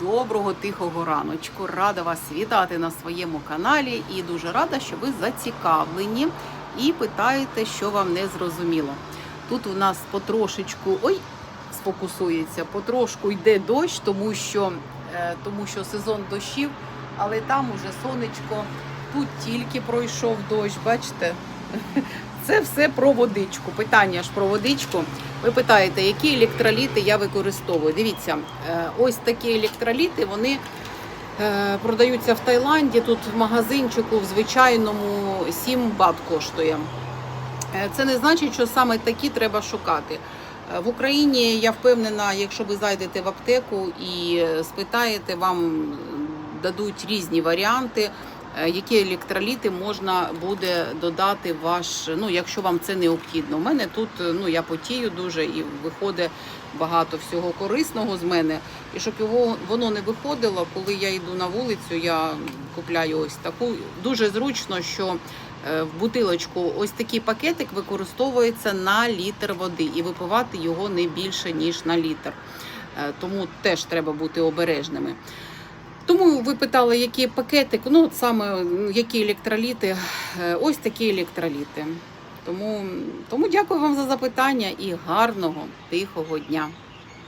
доброго тихого раночку. Рада вас вітати на своєму каналі і дуже рада, що ви зацікавлені і питаєте, що вам не зрозуміло. Тут у нас потрошечку ой, сфокусується, потрошку йде дощ, тому що, е, тому що сезон дощів, але там уже сонечко. Тут тільки пройшов дощ, бачите? Це все про водичку. Питання ж про водичку. Ви питаєте, які електроліти я використовую? Дивіться, е, ось такі електроліти, вони е, продаються в Таїланді. Тут в магазинчику в звичайному 7 бат коштує. Е, Це не значить, що саме такі треба шукати. В Україні я впевнена, якщо ви зайдете в аптеку і спитаєте, вам дадуть різні варіанти, які електроліти можна буде додати ваш, ну якщо вам це необхідно. У мене тут е, ну я потію дуже і виходить багато всього корисного з мене. І щоб його воно не виходило, коли я йду на вулицю, я купляю ось таку. Дуже зручно, що е, в бутилочку ось такий пакетик використовується на літр води, і випивати його не більше ніж на літр. Е, Тому теж треба бути обережними. Тому ви питали, які пакетик, ну от саме які електроліти, Е, ось такі електроліти. Тому, тому дякую вам за запитання і гарного тихого дня.